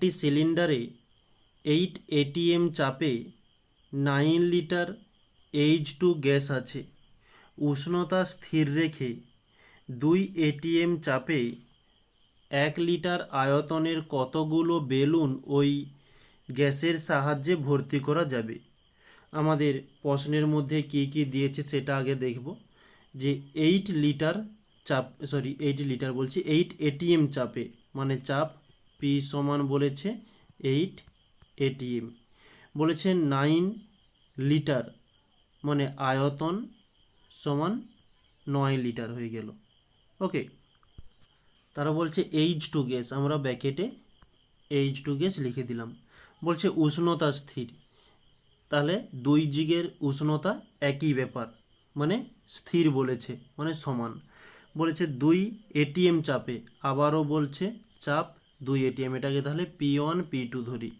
একটি সিলিন্ডারে eight ATM চাপে nine liter H two gas আছে। উষ্ণতা স্থির রেখে দুই এটিএম চাপে এক লিটার আয়তনের কতগুলো বেলুন ওই গ্যাসের সাহায্যে ভর্তি করা যাবে? আমাদের প্রশ্নের মধ্যে কি কি দিয়েছে সেটা আগে দেখব। যে এইট লিটার চাপ সরি এইট লিটার বলছি, এইট এটিএম চাপে মানে চাপ পি সমান বলেছে এইট এটিএম বলেছে নাইন লিটার মানে আয়তন সমান নয় লিটার হয়ে গেল। ওকে তারা বলছে এইচ টু গ্যাস আমরা ব্যাকেটে এইচ টু গ্যাস লিখে দিলাম। বলছে উষ্ণতা স্থির। তাহলে দুই জিগের উষ্ণতা একই ব্যাপার মানে স্থির বলেছে মানে সমান। বলেছে দুই এটিএম চাপে, আবারও বলছে চাপ দুই এটিএম এটাকে তাহলে পি ওয়ান পি টু ধরি।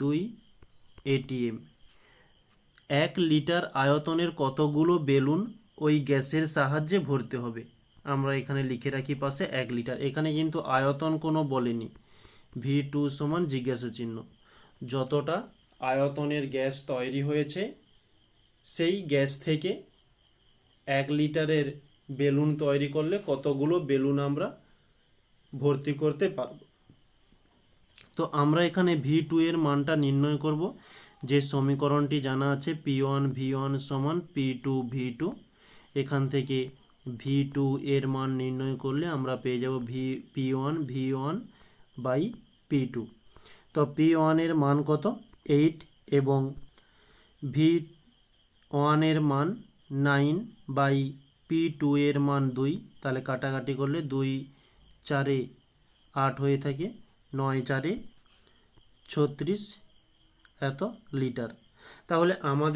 দুই এটিএম এক লিটার আয়তনের কতগুলো বেলুন ওই গ্যাসের সাহায্যে ভরতে হবে? আমরা এখানে লিখে রাখি পাশে এক লিটার। এখানে কিন্তু আয়তন কোনো বলেনি। ভি টু সমান জিজ্ঞাসা চিহ্ন। যতটা আয়তনের গ্যাস তৈরি হয়েছে, সেই গ্যাস থেকে এক লিটারের বেলুন তৈরি করলে কতগুলো বেলুন আমরা ভর্তি করতে পারব। তো আমরা এখানে ভি টু এর মানটা নির্ণয় করব। যে সমীকরণটি জানা আছে পি ওয়ান ভি ওয়ান সমান পি টু ভি টু এখান থেকে ভি টু এর মান নির্ণয় করলে আমরা পেয়ে যাব V P one V one by P two তো পি ওয়ানের মান কত? এইট এবং ভি ওয়ানের মান নাইন বাই পি টু এর মান দুই। তাহলে কাটাকাটি করলে দুই চারে আট হয়ে থাকে নয় চারে ছত্রিশ এত লিটার। তাহলে আমাদের